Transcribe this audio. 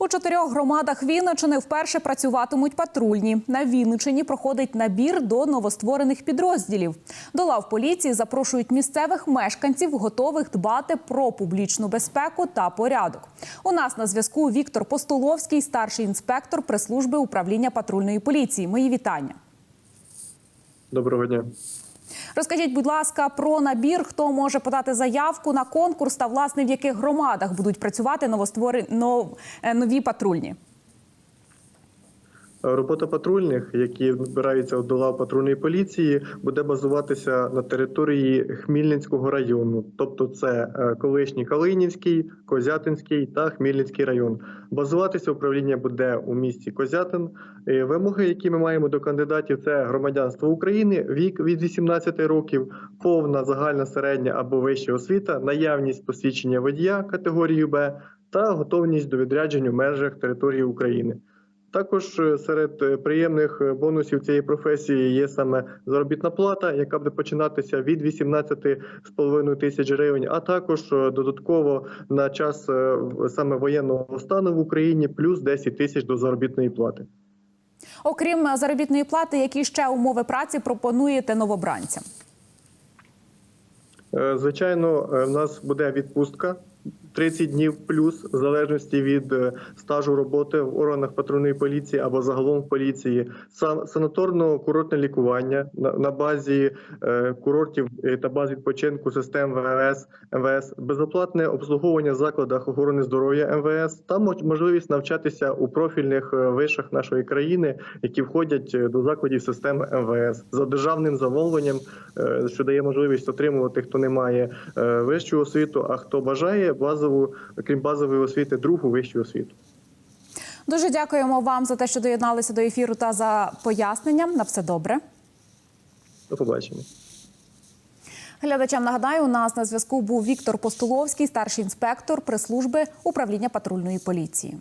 У чотирьох громадах Вінничини вперше працюватимуть патрульні. На Вінничині проходить набір до новостворених підрозділів. До лав поліції запрошують місцевих мешканців, готових дбати про публічну безпеку та порядок. У нас на зв'язку Віктор Постоловський, старший інспектор прес-служби управління патрульної поліції. Мої вітання. Доброго дня. Розкажіть, будь ласка, про набір, хто може подати заявку на конкурс та власне в яких громадах будуть працювати новоствори... нов- е, нові патрульні. Робота патрульних, які вбираються до лав патрульної поліції, буде базуватися на території Хмільницького району, тобто це е, колишній Калинівський, Козятинський та Хмільницький район. Базуватися управління буде у місті Козятин. Е, Вимоги, які ми маємо до кандидатів, це громадянство України, вік від 18 років, повна загальна середня або вища освіта, наявність посвідчення водія категорії Б та готовність до відрядження в межах території України. Також е, серед е, приємних е, бонусів цієї професії є саме заробітна плата, яка буде починатися від 18,5 тисяч гривень, а також додатково на час саме воєнного стану в Україні плюс 10 тисяч до заробітної плати. Окрім заробітної плати, які ще умови праці пропонуєте новобранцям? Звичайно, в нас буде відпустка 30 днів плюс, в залежності від е, стажу роботи в органах патрульної поліції або загалом в поліції. Сам санаторно-курортне лікування на, базі е, курортів е, та баз відпочинку систем ВМС, МВС, безоплатне обслуговування в закладах охорони здоров'я МВС та можливість навчатися у профільних вишах нашої країни, які входять до закладів системи МВС за державним замовленням, що дає можливість отримувати, хто не має вищу освіту, а хто бажає базову, крім базової освіти, другу вищу освіту. Дуже дякуємо вам за те, що доєдналися до ефіру та за пояснення. На все добре. До побачення. Глядачам нагадаю, у нас на зв'язку був Віктор Постоловський, старший інспектор прес-служби управління патрульної поліції.